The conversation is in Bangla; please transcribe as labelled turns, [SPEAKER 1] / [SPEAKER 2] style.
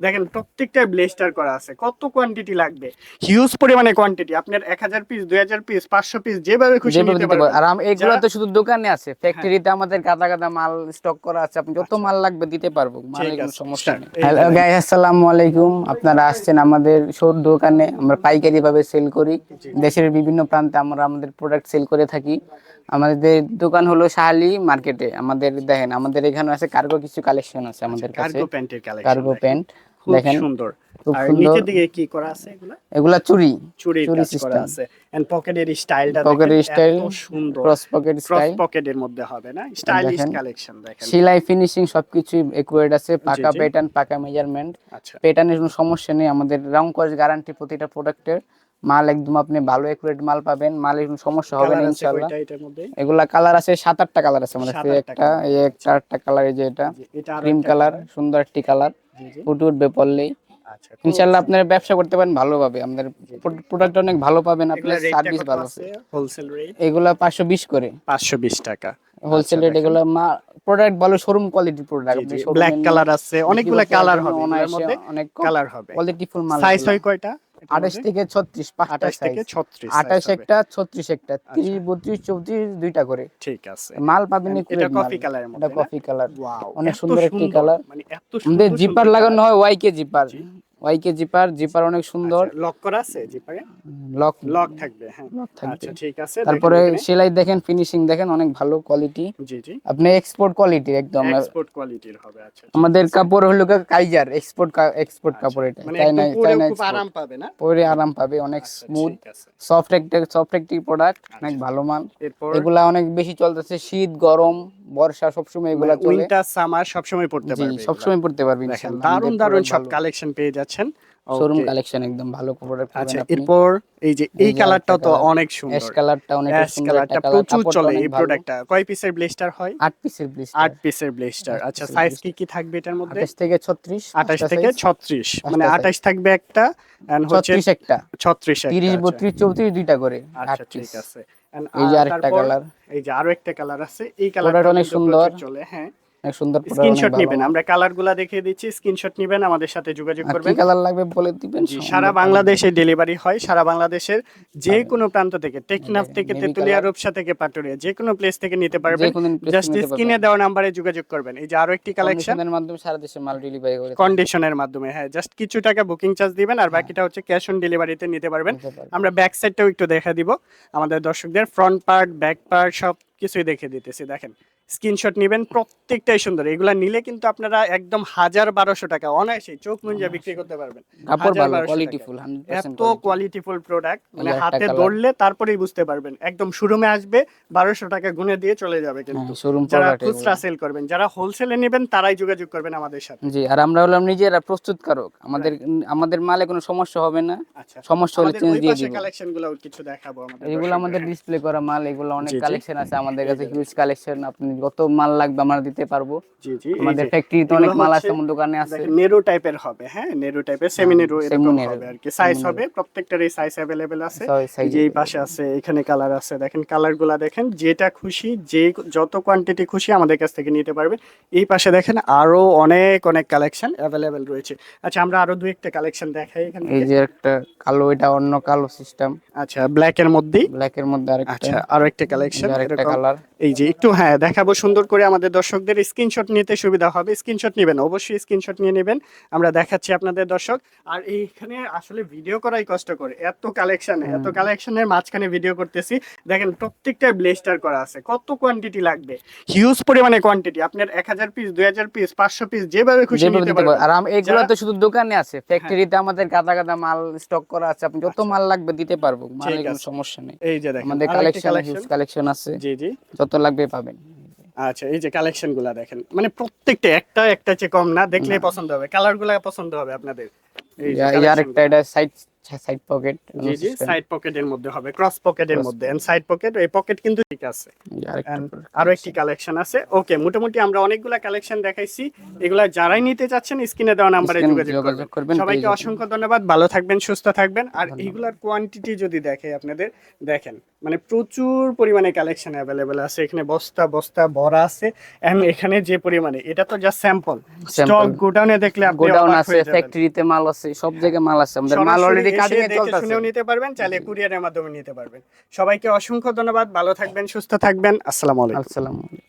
[SPEAKER 1] দেখেন প্রত্যেকটা ব্লেস্টার করা আছে। কত কোয়ান্টিটি লাগবে? হিউজ পরিমাণে কোয়ান্টিটি আপনার এক হাজার পিস দুই হাজার পিস পাঁচশো পিস যেভাবে খুশি নিতে পারবেন।
[SPEAKER 2] আর আম- এগুলো তো শুধু দোকানে আছে ফ্যাক্টরিতে আমাদের গাদা গাদা মাল স্টক করা আছে। আপনি যত মাল লাগবে দিতে পারব মালের কোনো সমস্যা নেই। হ্যালো
[SPEAKER 1] যে
[SPEAKER 2] গাইস আসসালামু আলাইকুম। আপনারা আসছেন আমাদের শোর দোকানে। আমরা পাইকারি ভাবে সেল করি। দেশের বিভিন্ন প্রান্তে আমরা আমাদের প্রোডাক্ট সেল করে থাকি। আমাদের দোকান হলো শাহালি মার্কেটে আমাদের দেখেন আমাদের এখানে আছে কার্গো কিছু কালেকশন আছে আমাদের কাছে।
[SPEAKER 1] কার্গো প্যান্টের কালেকশন
[SPEAKER 2] কার্গো প্যান্ট
[SPEAKER 1] খুব
[SPEAKER 2] দেখেন
[SPEAKER 1] সুন্দর
[SPEAKER 2] খুব
[SPEAKER 1] আর নিচের দিকে কি করা আছে এগুলা?
[SPEAKER 2] এগুলা চুরি চুরি
[SPEAKER 1] করা আছে। এন্ড পকেটের স্টাইলটা
[SPEAKER 2] Pocket
[SPEAKER 1] দেখেন সুন্দর।
[SPEAKER 2] ক্রস পকেট স্টাইল
[SPEAKER 1] পকেটের মধ্যে হবে না? স্টাইলিশ কালেকশন দেখেন
[SPEAKER 2] সেলাই ফিনিশিং সবকিছু একুরেট আছে পাকা প্যাটার্ন পাকা মেজারমেন্ট
[SPEAKER 1] আচ্ছা।
[SPEAKER 2] প্যাটার্নের কোনো সমস্যা নেই আমাদের রং কস গ্যারান্টি প্রতিটা প্রোডাক্টের মাল একদম আপনি ভালো একুরেট মাল পাবেন মালের কোনো সমস্যা হবে না ইনশাআল্লাহ। এগুলা কালার আছে সাত আটটা কালার আছে আমাদের। একটা এই একটা আটটা কালার এই যে এটা। ক্রিম কালার সুন্দর একটি কালার। ফুটে উঠবে পড়লেই ইনশাআল্লাহ আপনারা ব্যবসা করতে পারেন ভালোভাবে। আমাদের প্রোডাক্ট অনেক ভালো পাবেন আপনার সার্ভিস ভালো আছে
[SPEAKER 1] হোলসেল রেট
[SPEAKER 2] এগুলা পাঁচশো বিশ করে।
[SPEAKER 1] পাঁচশো বিশ টাকা।
[SPEAKER 2] হোলসেল রেট এগুলো প্রোডাক্ট ভালো শোরুম কোয়ালিটির প্রোডাক্ট
[SPEAKER 1] ব্ল্যাক কালার আছে অনেকগুলো কালার হবে এর মধ্যে।
[SPEAKER 2] অনেক
[SPEAKER 1] কালার হবে।
[SPEAKER 2] কোয়ালিটিফুল মাল
[SPEAKER 1] সাইজ হয় কয়টা?
[SPEAKER 2] আঠাশ থেকে ছত্রিশ পাঁচটা
[SPEAKER 1] আঠাশ থেকে
[SPEAKER 2] সাইজ
[SPEAKER 1] ছত্রিশ
[SPEAKER 2] আঠাশ
[SPEAKER 1] size হবে।
[SPEAKER 2] একটা ছত্রিশ একটা তিরিশ বত্রিশ চৌত্রিশ দুইটা করে।
[SPEAKER 1] ঠিক আছে।
[SPEAKER 2] মাল পাবেন
[SPEAKER 1] এটা কফি মধ্যে
[SPEAKER 2] এটা কফি কালার
[SPEAKER 1] ওয়াও
[SPEAKER 2] অনেক সুন্দর একটি colour।
[SPEAKER 1] মানে এত সুন্দর
[SPEAKER 2] জিপার লাগানো হয় Y K zipper zipper zipper অনেক সুন্দর।
[SPEAKER 1] আচ্ছা, লক করা আছে জিপারে
[SPEAKER 2] লক
[SPEAKER 1] লক থাকবে হ্যাঁ।
[SPEAKER 2] লক থাকবে।
[SPEAKER 1] আচ্ছা ঠিক আছে
[SPEAKER 2] তারপরে সেলাই দেখেন ফিনিশিং দেখেন অনেক ভালো কোয়ালিটি
[SPEAKER 1] জি জি।
[SPEAKER 2] আপনি এক্সপোর্ট একদম
[SPEAKER 1] এক্সপোর্ট কোয়ালিটির হবে আচ্ছা
[SPEAKER 2] আমাদের কাপড় হলো কাইজার এক্সপোর্ট এক্সপোর্ট কাপড় এটা।
[SPEAKER 1] মানে
[SPEAKER 2] চাইনা চাইনা
[SPEAKER 1] খুব আরাম পাবে না?
[SPEAKER 2] পরে আরাম পাবে অনেক
[SPEAKER 1] আচ্ছা,
[SPEAKER 2] স্মুথ সফট একটা সফট একটি প্রোডাক্ট অনেক ভালো মাল। এগুলা অনেক বেশি চলতেছে শীত গরম বর্ষা সবসময় এগুলা চলে।
[SPEAKER 1] উইন্টার সামার সবসময় পড়তে পারবে
[SPEAKER 2] সবসময় পড়তে
[SPEAKER 1] দেখেন দারুণ দারুণ সব কালেকশন পেয়ে যাচ্ছেন
[SPEAKER 2] শোরুম কালেকশন একদম ভালো প্রোডাক্ট
[SPEAKER 1] আচ্ছা এরপর এই যে এই তো। অনেক
[SPEAKER 2] অ্যাশ কালারটা অনেক
[SPEAKER 1] অ্যাশ
[SPEAKER 2] সুন্দর
[SPEAKER 1] কালারটা
[SPEAKER 2] একটা কালার
[SPEAKER 1] প্রচুর চলে এই প্রোডাক্টটা কয় পিসের ব্লেস্টার হয়?
[SPEAKER 2] আট পিসের ব্লিস
[SPEAKER 1] আট পিসের ব্লেস্টার আচ্ছা সাইজ কি কি থাকবে এটার মধ্যে?
[SPEAKER 2] আঠাশ থেকে ছত্রিশ
[SPEAKER 1] আঠাশ থেকে ছত্রিশ। মানে
[SPEAKER 2] পাঁচটা
[SPEAKER 1] আঠাশ থাকবে একটা and হচ্ছে
[SPEAKER 2] ছত্রিশ একটা।
[SPEAKER 1] ছত্রিশ
[SPEAKER 2] তিরিশ বত্রিশ চৌত্রিশ দুইটা করে
[SPEAKER 1] আচ্ছা ঠিক আছে।
[SPEAKER 2] এই যে আরেকটা কালার
[SPEAKER 1] এই যে আরও একটা কালার আছে এই কালারটা
[SPEAKER 2] অনেক সুন্দর।
[SPEAKER 1] চলে হ্যাঁ।
[SPEAKER 2] অনেক সুন্দর product,
[SPEAKER 1] স্ক্রিনশট
[SPEAKER 2] অনেক ভালো।
[SPEAKER 1] নেবেন আমরা কালার দেখিয়ে দিচ্ছি স্ক্রিনশট নেবেন আমাদের সাথে যোগাযোগ করবেন।
[SPEAKER 2] কালার লাগবে বলে দিবেন
[SPEAKER 1] সারা বাংলাদেশে ডেলিভারি হয় সারা বাংলাদেশের যে কোনো প্রান্ত থেকে টেকনাফ থেকে তেতুলিয়া
[SPEAKER 2] color।
[SPEAKER 1] রূপসা থেকে পাটুরিয়া যে কোনো প্লেস থেকে নিতে পারবেন।
[SPEAKER 2] যে কোনো place
[SPEAKER 1] জাস্ট স্ক্রিনে দেওয়া নাম্বারে যোগাযোগ করবেন। এই যে আরও একটি কালেকশন
[SPEAKER 2] এর মাধ্যমে সারা দেশে মাল ডেলিভারি করে
[SPEAKER 1] কন্ডিশনের মাধ্যমে হ্যাঁ জাস্ট কিছু টাকা বুকিং চার্জ দিবেন আর বাকিটা হচ্ছে ক্যাশ অন ডেলিভারিতে নিতে
[SPEAKER 2] নিতে পারবেন।
[SPEAKER 1] আমরা ব্যাক সাইডটাও একটু দেখা দিব। আমাদের দর্শকদের ফ্রন্ট পার্ট ব্যাক পার্ট সব কিছুই দেখে দিতেছি দেখেন। স্ক্রিনশট নেবেন প্রত্যেকটাই সুন্দর। এগুলা নিলে কিন্তু আপনারা একদম হাজার বারোশো টাকা অনায়াসে চোখ মুঞ্জা বিক্রি করতে পারবেন। এত কোয়ালিটিফুল প্রোডাক্ট মানে হাতে ধরলে তারপরেই বুঝতে পারবেন। একদম শোরুমে আসবে বারোশো টাকা গুনে দিয়ে চলে যাবে কিন্তু। যারা খুচরা সেল করবেন যারা হোলসেলে নেবেন তারাই যোগাযোগ করবেন আমাদের সাথে।
[SPEAKER 2] জি আর আমরা হলাম নিজেরা প্রস্তুতকারক। আমাদের আমাদের মালে কোনো সমস্যা হবে না।
[SPEAKER 1] আচ্ছা
[SPEAKER 2] সমস্যা হলে চেঞ্জ দিয়ে দিব।
[SPEAKER 1] কালেকশনগুলো কিছু দেখাবো আমাদের
[SPEAKER 2] এগুলো আমাদের ডিসপ্লে করা মাল এগুলো অনেক। কালেকশন আছে। আমাদের কাছে হিউজ কালেকশন আপনি যত মাল লাগবে আমরা দিতে পারবো
[SPEAKER 1] জি জি এই
[SPEAKER 2] আমাদের
[SPEAKER 1] যে,
[SPEAKER 2] ফ্যাক্টরিতে
[SPEAKER 1] এগুলো
[SPEAKER 2] অনেক মাল
[SPEAKER 1] হচ্ছে-
[SPEAKER 2] আছে আমার দোকানে আছে
[SPEAKER 1] দেখেন নেরো টাইপের হবে হ্যাঁ নেরো টাইপের সেমি নেরো এরকম
[SPEAKER 2] semi-narrow,
[SPEAKER 1] হবে আর কি সাইজ
[SPEAKER 2] semi-narrow।
[SPEAKER 1] হবে প্রত্যেকটার এই সাইজ अवेलेबल আছে
[SPEAKER 2] Size-
[SPEAKER 1] এই
[SPEAKER 2] size
[SPEAKER 1] যে এই পাশে আছে এখানে কালার আছে দেখেন কালার গুলা দেখেন যেটা খুশি যে যত কোয়ান্টিটি খুশি আমাদের কাছ থেকে নিতে পারবে এই পাশে দেখেন আরো অনেক অনেক কালেকশন অ্যাভেলেবেল রয়েছে আচ্ছা আমরা আরো দুই একটা কালেকশন দেখাই এখানে
[SPEAKER 2] এই যে একটা কালো এটা অন্য কালো সিস্টেম
[SPEAKER 1] আচ্ছা ব্ল্যাক এর মধ্যেই
[SPEAKER 2] ব্ল্যাক এর মধ্যে আরেকটা
[SPEAKER 1] আচ্ছা আরো একটা কালেকশন
[SPEAKER 2] এই যে আরেকটা কালার।
[SPEAKER 1] এই যে একটু হ্যাঁ দেখাবো সুন্দর করে আমাদের দর্শকদের স্ক্রিনশট নিতে সুবিধা হবে। স্ক্রিনশট নেবেন অবশ্যই স্ক্রিনশট নিয়ে নেবেন। আমরা দেখাচ্ছি আপনাদের দর্শক। আর এইখানে আসলে ভিডিও করাই কষ্ট করে এত কালেকশন এত কালেকশনের মাঝখানে ভিডিও করতেছি। দেখেন প্রত্যেকটা ব্লেস্টার করা আছে। কত কোয়ান্টিটি লাগবে? হিউজ পরিমাণে কোয়ান্টিটি আপনার এক হাজার পিস দুই হাজার পিস পাঁচশো পিস যেভাবে খুশি নিতে পারবেন।
[SPEAKER 2] আর এগুলো তো শুধু দোকানে আছে। ফ্যাক্টরিতে আমাদের গাদা গাদা মাল স্টক করা আছে। আপনি যত মাল লাগবে দিতে পারব। মালের কোনো সমস্যা নেই।
[SPEAKER 1] এই যে দেখেন
[SPEAKER 2] আমাদের কালেকশন হিউজ কালেকশন আছে।
[SPEAKER 1] জি জি।
[SPEAKER 2] যত লাগবে পাবেন।
[SPEAKER 1] আচ্ছা এই যে কালেকশনগুলা দেখেন মানে প্রত্যেকটা একটা একটা চেয়ে কম না দেখলে পছন্দ হবে। কালারগুলা পছন্দ হবে আপনাদের। এই
[SPEAKER 2] আরেকটা এটা সাইড সাইড পকেট
[SPEAKER 1] জি জি সাইড পকেটের মধ্যে হবে ক্রস পকেটের মধ্যে। এন্ড সাইড পকেট এই পকেট কিন্তু ঠিক আছে। আরও একটি কালেকশন আছে। ওকে মোটামুটি আমরা অনেকগুলা কালেকশন দেখাইছি। এগুলা যারাই নিতে চাচ্ছেন স্ক্রিনে দেওয়া নাম্বারে যোগাযোগ করবেন, সবাইকে অসংখ্য ধন্যবাদ। ভালো থাকবেন সুস্থ থাকবেন। আর এইগুলার কোয়ান্টিটি যদি দেখে আপনাদের দেখেন। মানে প্রচুর পরিমাণে কালেকশন অ্যাভেলেবেল আছে। এখানে বস্তা বস্তা ভরা আছে। এন্ড এখানে যে পরিমাণে এটা তো জাস্ট স্যাম্পল স্টক গোডাউনে দেখলে আপনি
[SPEAKER 2] গোডাউন আছে ফ্যাক্টরিতে মাল আছে সব জায়গায় মাল আছে। আমাদের মাল অলরেডি কাটিং এ চলতেছে।
[SPEAKER 1] শুনেও নিতে পারবেন চাইলে কুরিয়ারের মাধ্যমে নিতে পারবেন। সবাইকে অসংখ্য ধন্যবাদ ভালো থাকবেন সুস্থ থাকবেন আসসালামু আলাইকুম।
[SPEAKER 2] আসসালামু আলাইকুম।